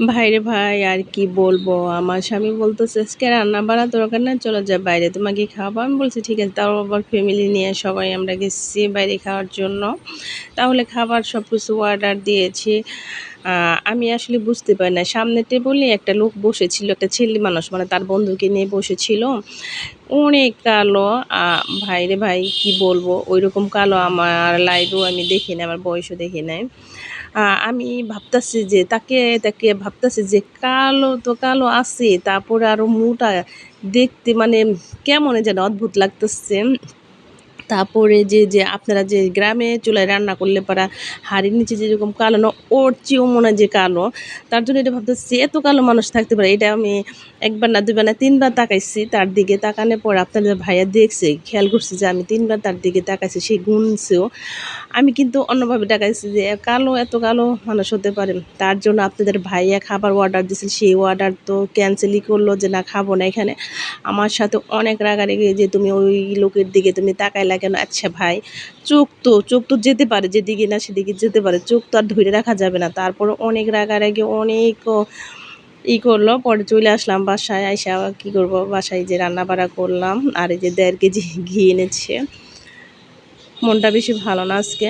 ভাইরে ভাই, আর কি বলব? আমার স্বামী বলতেছে, আজকে রান্না বাড়া দরকার না চলো যা বাইরে। তোমাকে খাওয়াবো? আমি বলছি, ঠিক আছে। তাও আবার ফ্যামিলি নিয়ে সবাই আমরা গেছি বাইরে খাওয়ার জন্য। তাহলে খাবার সব কিছু অর্ডার দিয়েছি। আমি আসলে বুঝতে পারি না। সামনে টেবলে একটা লোক বসেছিল একটা ছেলে মানুষ মানে তার বন্ধুকে নিয়ে বসেছিল। অনেক কালো আহ, ভাইরে ভাই কি বলব? ওই রকম কালো আমার লাইভেও আমি দেখি না আমার বয়সও দেখি নাই। আমি ভাবতাছি যে তাকে তাকে ভাবতাছি যে কালো তো কালো আছে তারপরে আরও মোটা দেখতে মানে কেমন যেন অদ্ভুত লাগতেছে। তারপরে যে যে আপনারা যে গ্রামে চুলায় রান্না করলে পারা হাড়ির নিচে যেরকম কালো না, ওর চেয়েও মনে যে কালো। তার জন্য এটা ভাবতে ভাবতেছি, এত কালো মানুষ থাকতে পারে, এটা আমি একবার না দুবার না, তিনবার তাকাইছি তার দিকে। তাকানোর পর আপনাদের ভাইয়া দেখছে, খেয়াল করছে যে আমি তিনবার তার দিকে তাকাইছি, সে গুনছেও। আমি কিন্তু অন্যভাবে তাকাইছি যে কালো, এত কালো মানুষ হতে পারে। তার জন্য আপনাদের ভাইয়া খাবার অর্ডার দিয়েছিল, সেই অর্ডার তো ক্যান্সেলই করল যে না, খাব না এখানে। আমার সাথে অনেক রাগারাগি যে তুমি ওই লোকের দিকে তুমি তাকাইলা কেন? আচ্ছা ভাই, চোখ তো চোখ তো যেতে পারে যেদিকে না সেদিকে যেতে পারে, চোখ তো আর ধরে রাখা যাবে না। তারপরে অনেক রাগারাগি, অনেক ই করল, পরে চলে আসলাম বাসায়, আইসা কি করব? বাসায় যে রান্না বাড়া করলাম, আর এই যে দেড় কেজি ঘি এনেছে। মনটা বেশি ভালো না আজকে।